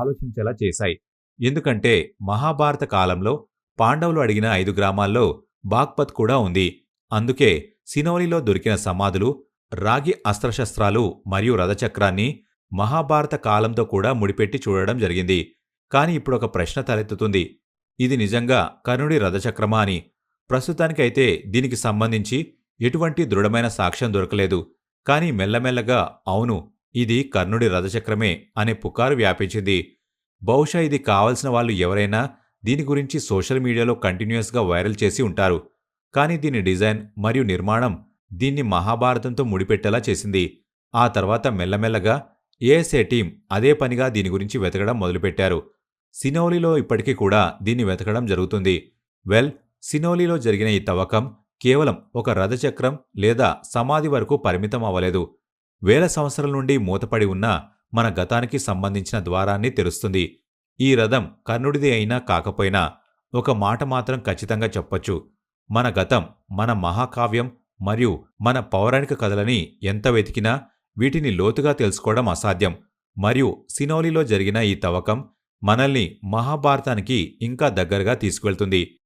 ఆలోచించేలా చేశాయి. ఎందుకంటే మహాభారత కాలంలో పాండవులు అడిగిన ఐదు గ్రామాల్లో బాగ్పత్ కూడా ఉంది. అందుకే సినోలిలో దొరికిన సమాధులు రాగి అస్త్రశస్త్రాలు మరియు రథచక్రాన్ని మహాభారత కాలంతో కూడా ముడిపెట్టి చూడడం జరిగింది. కాని ఇప్పుడు ఒక ప్రశ్న తలెత్తుతుంది. ఇది నిజంగా కర్ణుడి రథచక్రమా అని. ప్రస్తుతానికైతే దీనికి సంబంధించి ఎటువంటి దృఢమైన సాక్ష్యం దొరకలేదు. కాని మెల్లమెల్లగా అవును ఇది కర్ణుడి రథచక్రమే అనే పుకారు వ్యాపించింది. బహుశా ఇది కావలసిన వాళ్ళు ఎవరైనా దీని గురించి సోషల్ మీడియాలో కంటిన్యూస్గా వైరల్ చేసి ఉంటారు. కానీ దీని డిజైన్ మరియు నిర్మాణం దీన్ని మహాభారతంతో ముడిపెట్టేలా చేసింది. ఆ తర్వాత మెల్లమెల్లగా ఏఎస్ఏ టీం అదే పనిగా దీని గురించి వెతకడం మొదలుపెట్టారు. సినోలిలో ఇప్పటికీ కూడా దీన్ని వెతకడం జరుగుతుంది. వెల్ సినోలిలో జరిగిన ఈ తవ్వకం కేవలం ఒక రథచక్రం లేదా సమాధి వరకు పరిమితం అవ్వలేదు. వేల సంవత్సరాల నుండి మూతపడి ఉన్న మన గతానికి సంబంధించిన ద్వారాన్ని తెరుస్తుంది. ఈ రథం కర్ణుడిది అయినా కాకపోయినా ఒక మాట మాత్రం ఖచ్చితంగా చెప్పొచ్చు. మన గతం మన మహాకావ్యం మరియు మన పౌరాణిక కథలని ఎంత వెతికినా వీటిని లోతుగా తెలుసుకోవడం అసాధ్యం. మరియు సినోలిలో జరిగిన ఈ తవ్వకం మనల్ని మహాభారతానికి ఇంకా దగ్గరగా తీసుకువెళ్తుంది.